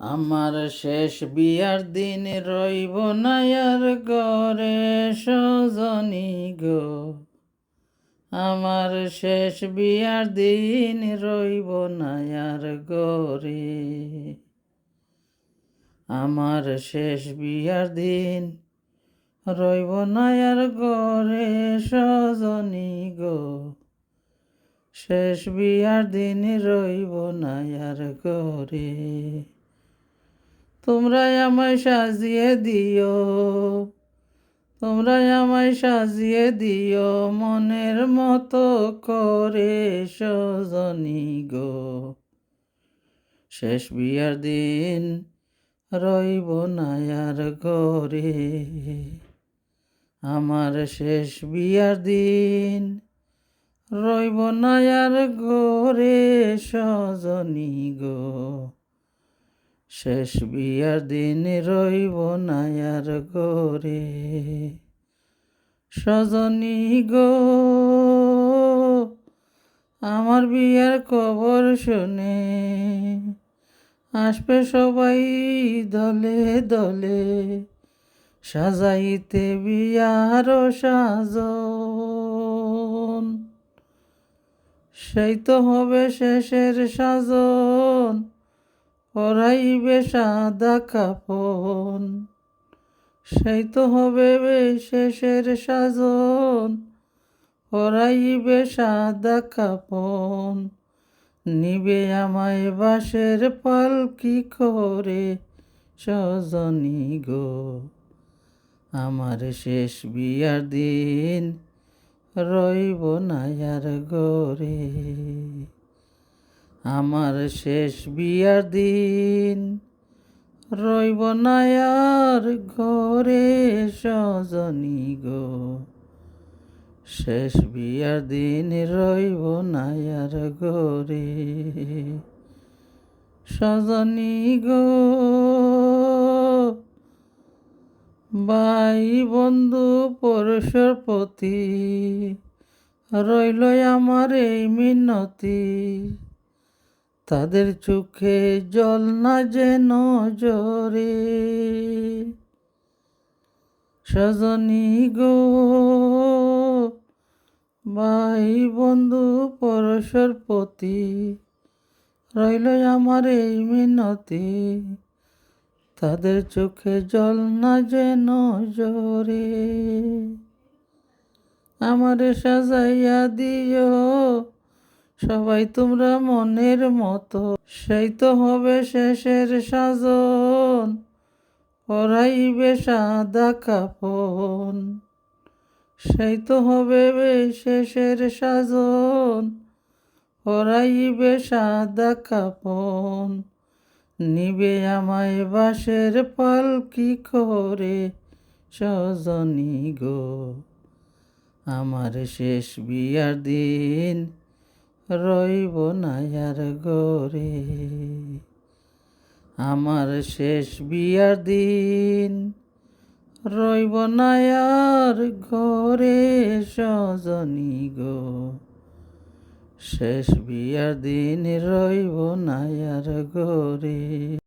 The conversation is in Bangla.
আমার শেষ বিয়ার দিন রইব নায়ার গরে সজনী গো। আমার শেষ বিয়ার দিন রইব নায়ার গরে আমার শেষ বিয়ার দিন রইব নায়ার গরে সজনী গো। শেষ বিয়ার দিন রইব নায়ার গরে তোমরা আমায় সাজিয়ে দিও। তোমরা আমায় সাজিয়ে দিও। মনের মতো করে সজনী গো শেষ বিয়ার দিন রইব নায়ার ঘরে। আমার শেষ বিয়ার দিন রইব নায়ার ঘরে সজনী গো শেষ বিয়ার দিন রইব নায়ার গরে সজনী গো, আমার বিয়ার খবর শুনে আসবে সবাই দলে দলে। সাজাইতে বিয়ার সাজন, সেই তো হবে শেষের সাজন। পরাইবে সাদা কাপন। সেই তো হবে শেষের সাজন। পরাইবে সাদা কাপন। নিবে আমায় বাসের পালকি করে সজনী গো? আমার শেষ বিয়ার দিন রইব না নায়ার গরে আমার শেষ বিয়ার দিন। রইব নায়ার ঘরে সজনী গো। শেষ বিয়ার দিন রইব নায়ার ঘরে সজনী গো। ভাই বন্ধু পরশুর প্রতি রইল আমার এই মিনতি। তাদের চোখে জল না যেন জরে। সজনী গো, ভাই বন্ধু, পরশর প্রতি রইল আমার এই মিনতি। তাদের চোখে জল না যেন জরে। আমারে সাজাইয়া দিও সবাই তোমরা মনের মতো। সেই তো হবে শেষের সাজন, পরাইবে সাদা কাপন সেই তো হবে শেষের সাজন, পরাইবে সাদা কাপন নিবে আমায় বাসের পালকি করে সজনী গো? আমার শেষ বিয়ার দিন রইব না আর গরে। আমার শেষ বিয়ার দিন রইব নায়ার ঘরে সজনী গো। শেষ বিয়ার দিন রইব নায়ার ঘরে